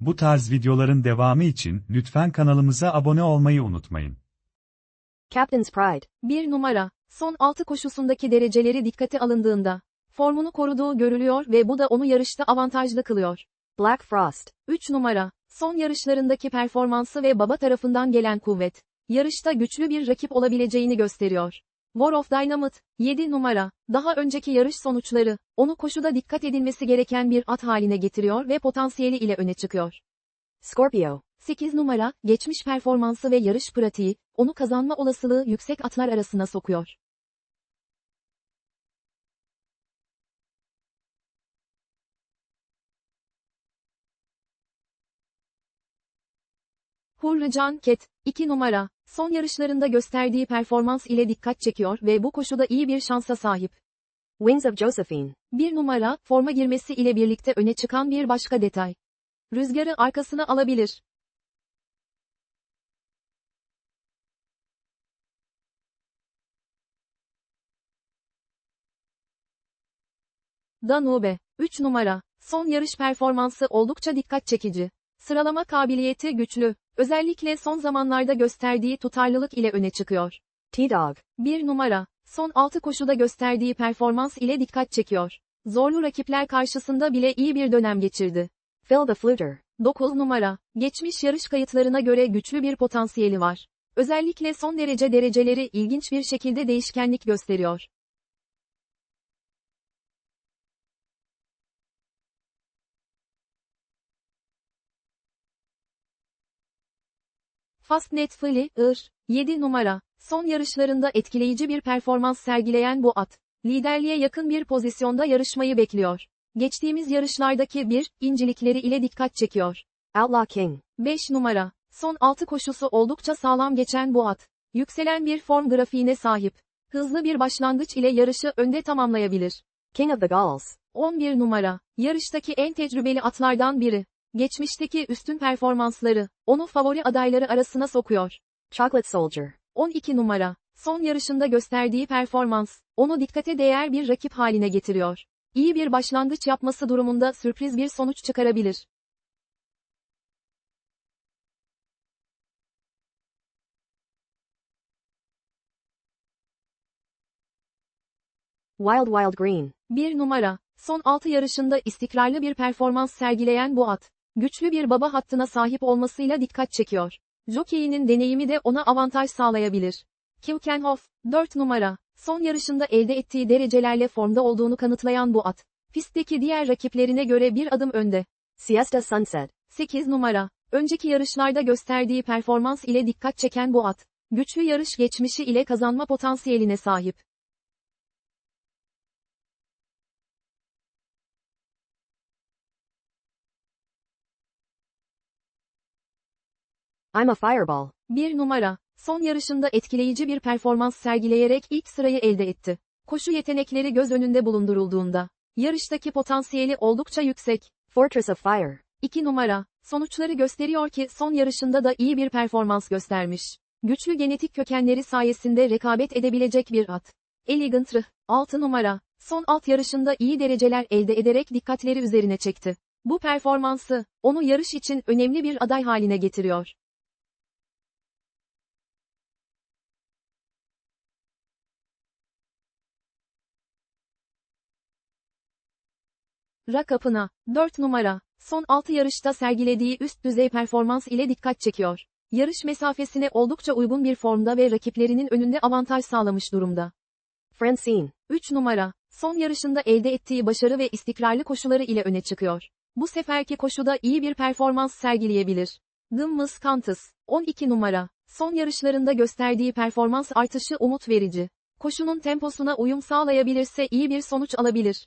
Bu tarz videoların devamı için lütfen kanalımıza abone olmayı unutmayın. Captain's Pride. 1 numara, son 6 koşusundaki dereceleri dikkate alındığında, formunu koruduğu görülüyor ve bu da onu yarışta avantajlı kılıyor. Black Frost. 3 numara, son yarışlarındaki performansı ve baba tarafından gelen kuvvet, yarışta güçlü bir rakip olabileceğini gösteriyor. War of Dynamite, 7 numara, daha önceki yarış sonuçları, onu koşuda dikkat edilmesi gereken bir at haline getiriyor ve potansiyeli ile öne çıkıyor. Scorpio. 8 numara, geçmiş performansı ve yarış pratiği, onu kazanma olasılığı yüksek atlar arasına sokuyor. Hurrican Ket, 2 numara, son yarışlarında gösterdiği performans ile dikkat çekiyor ve bu koşuda iyi bir şansa sahip. Wings of Josephine. 1 numara, forma girmesi ile birlikte öne çıkan bir başka detay. Rüzgarı arkasına alabilir. Danube, 3 numara, son yarış performansı oldukça dikkat çekici. Sıralama kabiliyeti güçlü, özellikle son zamanlarda gösterdiği tutarlılık ile öne çıkıyor. T-Dog. 1 numara, son 6 koşuda gösterdiği performans ile dikkat çekiyor. Zorlu rakipler karşısında bile iyi bir dönem geçirdi. Phil the Fluter. 9 numara, geçmiş yarış kayıtlarına göre güçlü bir potansiyeli var. Özellikle son derece dereceleri ilginç bir şekilde değişkenlik gösteriyor. Fastnet Fili, Ir, 7 numara, son yarışlarında etkileyici bir performans sergileyen bu at, liderliğe yakın bir pozisyonda yarışmayı bekliyor. Geçtiğimiz yarışlardaki bir, incilikleri ile dikkat çekiyor. Outlaw King. 5 numara, son 6 koşusu oldukça sağlam geçen bu at, yükselen bir form grafiğine sahip. Hızlı bir başlangıç ile yarışı önde tamamlayabilir. King of the Gauls. 11 numara, yarıştaki en tecrübeli atlardan biri. Geçmişteki üstün performansları, onu favori adayları arasına sokuyor. Chocolate Soldier. 12 numara, son yarışında gösterdiği performans, onu dikkate değer bir rakip haline getiriyor. İyi bir başlangıç yapması durumunda sürpriz bir sonuç çıkarabilir. Wild Wild Green. 1 numara, son 6 yarışında istikrarlı bir performans sergileyen bu at, güçlü bir baba hattına sahip olmasıyla dikkat çekiyor. Jockey'inin deneyimi de ona avantaj sağlayabilir. Kilkenhoff, 4 numara, son yarışında elde ettiği derecelerle formda olduğunu kanıtlayan bu at, pistteki diğer rakiplerine göre bir adım önde. Siesta Sunset. 8 numara, önceki yarışlarda gösterdiği performans ile dikkat çeken bu at, güçlü yarış geçmişi ile kazanma potansiyeline sahip. I'm a Fireball. 1 numara, son yarışında etkileyici bir performans sergileyerek ilk sırayı elde etti. Koşu yetenekleri göz önünde bulundurulduğunda, yarıştaki potansiyeli oldukça yüksek. Fortress of Fire. 2 numara, sonuçları gösteriyor ki son yarışında da iyi bir performans göstermiş. Güçlü genetik kökenleri sayesinde rekabet edebilecek bir at. Elegant Rih, 6 numara, son alt yarışında iyi dereceler elde ederek dikkatleri üzerine çekti. Bu performansı, onu yarış için önemli bir aday haline getiriyor. Rakapına, 4 numara, son 6 yarışta sergilediği üst düzey performans ile dikkat çekiyor. Yarış mesafesine oldukça uygun bir formda ve rakiplerinin önünde avantaj sağlamış durumda. Francine. 3 numara, son yarışında elde ettiği başarı ve istikrarlı koşuları ile öne çıkıyor. Bu seferki koşuda iyi bir performans sergileyebilir. Gımmus Kantus, 12 numara, son yarışlarında gösterdiği performans artışı umut verici. Koşunun temposuna uyum sağlayabilirse iyi bir sonuç alabilir.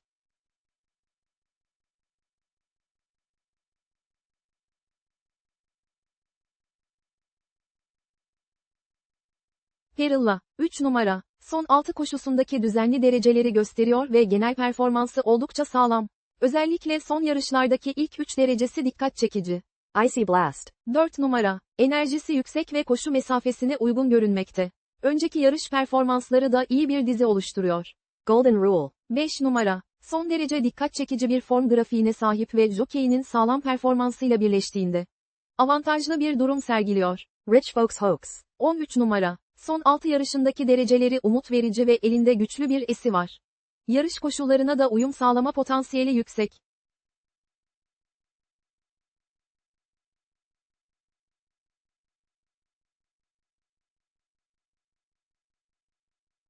Perilla, 3 numara, son 6 koşusundaki düzenli dereceleri gösteriyor ve genel performansı oldukça sağlam. Özellikle son yarışlardaki ilk 3 derecesi dikkat çekici. Icy Blast. 4 numara, enerjisi yüksek ve koşu mesafesine uygun görünmekte. Önceki yarış performansları da iyi bir dizi oluşturuyor. Golden Rule. 5 numara, Son derece dikkat çekici bir form grafiğine sahip ve jokeyinin sağlam performansıyla birleştiğinde avantajlı bir durum sergiliyor. Rich Folks Hoax. 13 numara. Son 6 yarışındaki dereceleri umut verici ve elinde güçlü bir esi var. Yarış koşullarına da uyum sağlama potansiyeli yüksek.